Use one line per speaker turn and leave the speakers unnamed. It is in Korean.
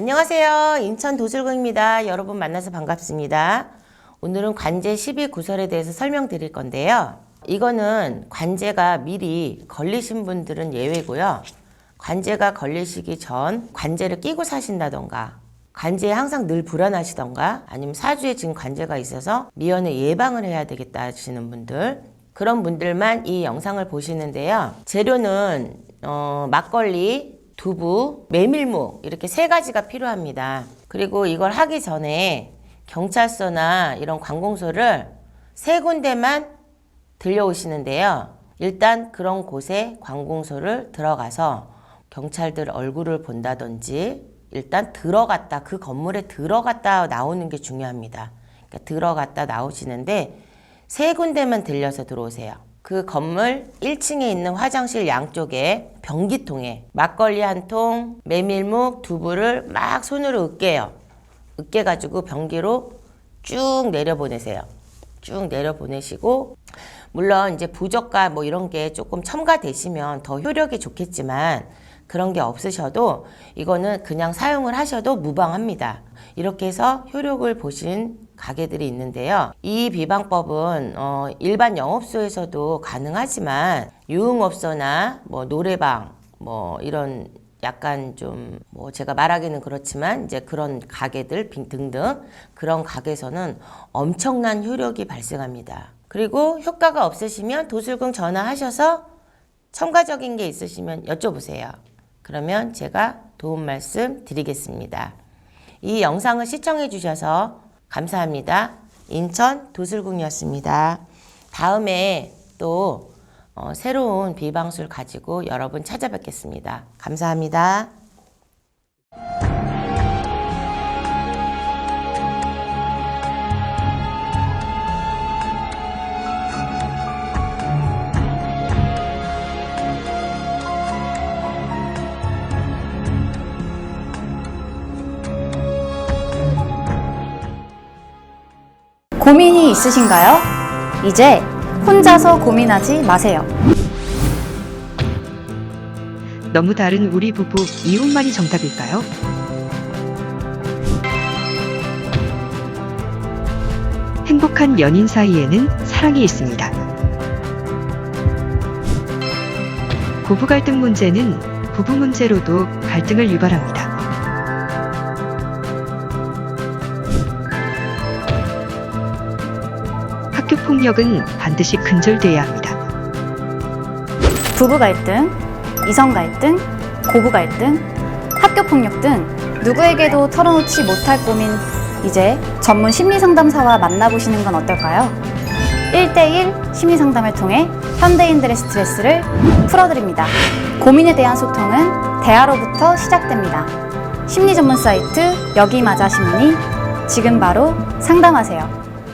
안녕하세요. 인천 도술공입니다. 여러분 만나서 반갑습니다. 오늘은 관제 12구설에 대해서 설명드릴 건데요. 이거는 관제가 미리 걸리신 분들은 예외고요. 관제가 걸리시기 전 관제를 끼고 사신다던가 관제에 항상 늘 불안하시던가 아니면 사주에 지금 관제가 있어서 미연에 예방을 해야 되겠다 하시는 분들 그런 분들만 이 영상을 보시는데요. 재료는 어, 막걸리, 두부, 메밀묵 이렇게 세 가지가 필요합니다. 그리고 이걸 하기 전에 경찰서나 이런 관공서를 세 군데만 들려오시는데요. 일단 그런 곳에 관공서를 들어가서 경찰들 얼굴을 본다든지 일단 들어갔다 그 건물에 들어갔다 나오는 게 중요합니다. 그러니까 들어갔다 나오시는데 세 군데만 들려서 들어오세요. 그 건물 1층에 있는 화장실 양쪽에 변기통에 막걸리 한 통, 메밀묵, 두부를 막 손으로 으깨요. 으깨가지고 변기로 쭉 내려보내세요. 쭉 내려보내시고 물론 이제 부적과 뭐 이런 게 조금 첨가되시면 더 효력이 좋겠지만 그런 게 없으셔도 이거는 그냥 사용을 하셔도 무방합니다. 이렇게 해서 효력을 보신 가게들이 있는데요. 이 비방법은 어, 일반 영업소에서도 가능하지만 유흥업소나 뭐 노래방 뭐 이런 약간 좀 뭐 제가 말하기는 그렇지만 이제 그런 가게들 빙- 등등 그런 가게에서는 엄청난 효력이 발생합니다. 그리고 효과가 없으시면 도술궁 전화하셔서 첨가적인 게 있으시면 여쭤보세요. 그러면 제가 도움 말씀 드리겠습니다. 이 영상을 시청해 주셔서 감사합니다. 인천 도술궁이었습니다. 다음에 또 어, 새로운 비방술 가지고 여러분 찾아뵙겠습니다. 감사합니다.
고민이 있으신가요? 이제 혼자서 고민하지 마세요.
너무 다른 우리 부부 이혼만이 정답일까요? 행복한 연인 사이에는 사랑이 있습니다. 부부 갈등 문제는 부부 문제로도 갈등을 유발합니다. 학교 폭력은 반드시 근절돼야 합니다.
부부 갈등, 이성 갈등, 고부 갈등, 학교 폭력 등 누구에게도 털어놓지 못할 고민 이제 전문 심리 상담사와 만나보시는 건 어떨까요? 1대1 심리 상담을 통해 현대인들의 스트레스를 풀어드립니다. 고민에 대한 소통은 대화로부터 시작됩니다. 심리 전문 사이트 여기 맞아 심리 지금 바로 상담하세요.